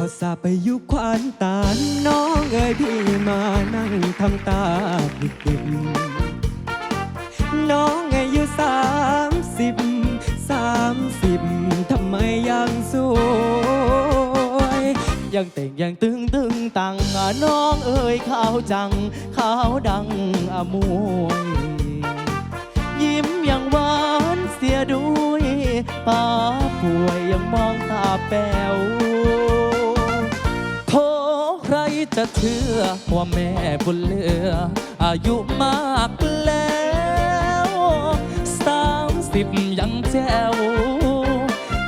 พอสาไปยุคควานตาน้องเอ้ยพี่มานั่งทำตาดิบดิบน้องอายุสามสิบสามสิบทำไมยังสวยยังเต่งยังตึงตึงตังอะน้องเอ้ยขาวจังขาวดังอะมวยยิ้มยังหวานเสียด้วยป้าป่วยยังมองตาแป๋ว ใครจะเชื่อว่าแม่บุญเลือ อายุมากแล้วสามสิบยังแจ๋ว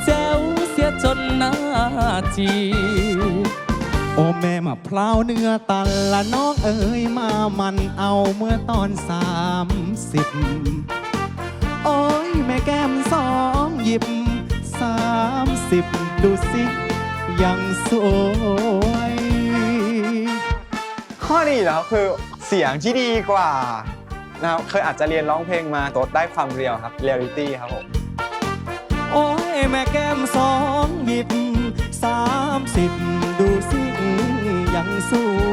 แจ๋วเสียจนหน้าจีโอ้แม่มาพร้าวเนื้อตันละน้องเอ๋ยมามันเอาเมื่อตอนสามสิบโอ้ยแม่แก้มสองหยิบสามสิบดูสิยังสวย ข้อดีแล้วคือเสียงที่ดีกว่านะครับเคยอาจจะเรียนร้องเพลงมาตัวได้ความเรียวครับเรียลิตี้ครับผมโอ้ยแม่แก้มสองหยิบสามสิบดูสิยังสู้